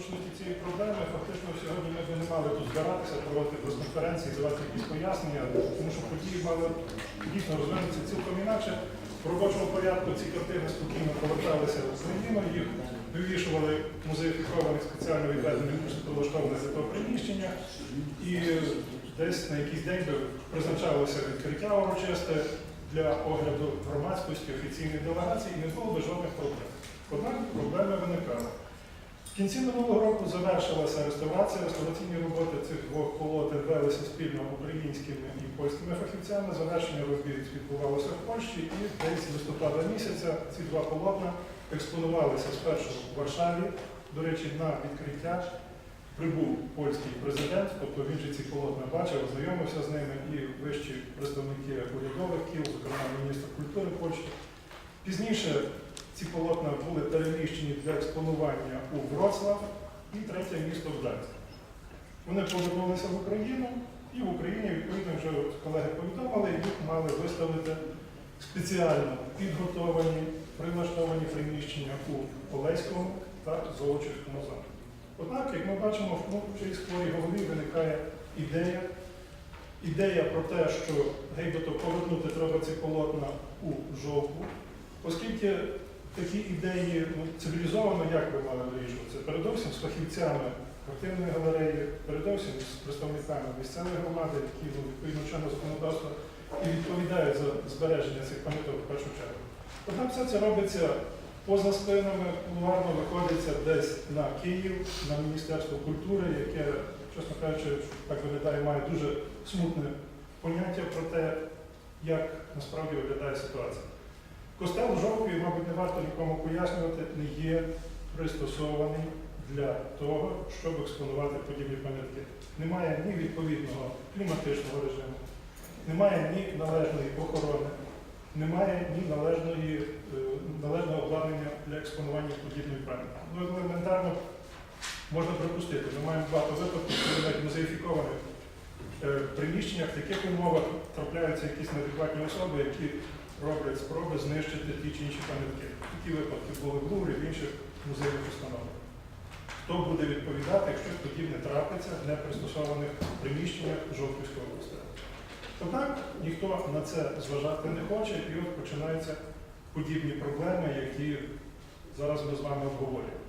насущності цієї проблеми, фактично сьогодні ми б не мали тут збиратися, проводити прес-конференції, давати якісь пояснення, тому що події мали дійсно розвинутися цілком інакше. В робочому порядку ці картини спокійно поверталися в Україну, їх вивішували музеїфікованих спеціально відведених влаштованих для того приміщення. І десь на якийсь день би призначалося відкриття урочисте для огляду громадськості, офіційних делегацій, і не було би жодних проблем. Однак проблеми виникали. Кінці минулого року завершилася реставрація. Реставраційні роботи цих двох полотен велися спільно українськими і польськими фахівцями. Завершення робіт відбувалося в Польщі, і десь листопада місяця ці два полотна експонувалися спершу в Варшаві. До речі, на відкриття прибув польський президент, тобто він же ці полотна бачив, ознайомився з ними і вищі представники урядових кіл, зокрема міністр культури Польщі. Пізніше ці полотна були переміщені для експонування у Вроцлав і третє місто Гданськ. Вони повернулися в Україну, і в Україні, відповідно, вже колеги повідомили, їх мали виставити спеціально підготовані, прилаштовані приміщення у Олеському та Золочівському замку. Однак, як ми бачимо, ну, в цій скорій голові виникає ідея, ідея про те, що гейбото повернути треба ці полотна у жовту, оскільки такі ідеї ну, цивілізовано як ви мали вирішуватися? Передовсім з фахівцями картинної галереї, передовсім з представниками місцевої громади, які ну, відповідно чинного законодавства і відповідають за збереження цих пам'яток в першу чергу. Однак все це робиться поза спинами, кулуарно виходиться десь на Київ, на Міністерство культури, яке, чесно кажучи, так виглядає, має дуже смутне поняття про те, як насправді виглядає ситуація. Костел Жовкві, мабуть, не варто нікому пояснювати, не є пристосований для того, щоб експонувати подібні пам'ятки. Немає ні відповідного кліматичного режиму, немає ні належної охорони, немає ні належної, е, належного обладнання для експонування подібної пам'ятки. Ну, елементарно можна припустити, ми маємо багато випадків, коли навіть музеїфікованих е, приміщеннях в таких умовах трапляються якісь неадекватні особи, які роблять спроби знищити ті чи інші пам'ятки. Такі випадки були в Луврі, в інших музейних установах. Хто буде відповідати, якщо подібне трапиться в непристосованих приміщеннях Жовківської області? Однак ніхто на це зважати не хоче, і от починаються подібні проблеми, які зараз ми з вами обговорюємо.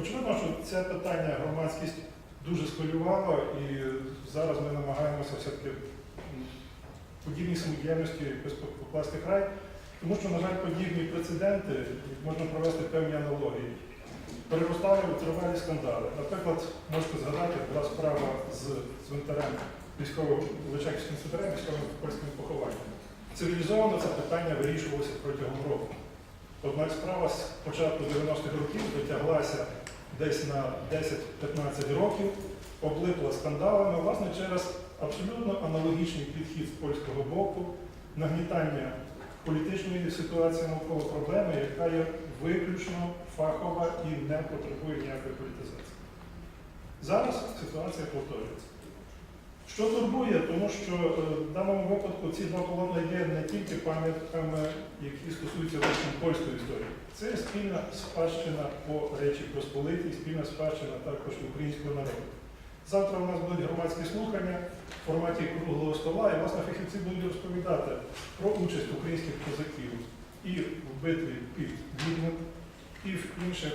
Очевидно, що це питання громадськість дуже схвилювало, і зараз ми намагаємося все-таки подібній самодіяльності покласти край, тому що, на жаль, подібні прецеденти можна провести певні аналогії. Переростали у тривалі скандали. Наприклад, можете згадати, була справа з цвинтарем військового Личаківським цвинтарем, військовим польським похованням. Цивілізовано це питання вирішувалося протягом року. Однак справа з початку 90-х років дотяглася десь на 10-15 років, облипла скандалами, власне, через абсолютно аналогічний підхід з польського боку, нагнітання політичної ситуації навколо проблеми, яка є виключно фахова і не потребує ніякої політизації. Зараз ситуація повторюється. Що турбує, тому що е, в даному випадку ці два полотна є не тільки пам'ятками, які стосуються власне польської історії. Це спільна спадщина по Речі Посполитій, спільна спадщина також українського народу. Завтра у нас будуть громадські слухання в форматі круглого стола, і власне фахівці будуть розповідати про участь українських козаків і в битві під Відним, і в інших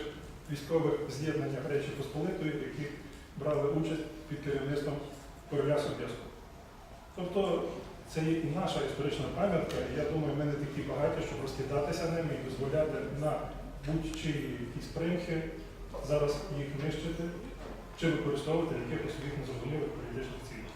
військових з'єднаннях Речі Посполитої, які брали участь під керівництвом короля Собєского. Тобто це і наша історична пам'ятка, і я думаю, ми не такі багаті, щоб розкидатися ними і дозволяти на будь-чи якісь примхи зараз їх нищити чи використовувати в якихось своїх незрозумілих політичних цілях.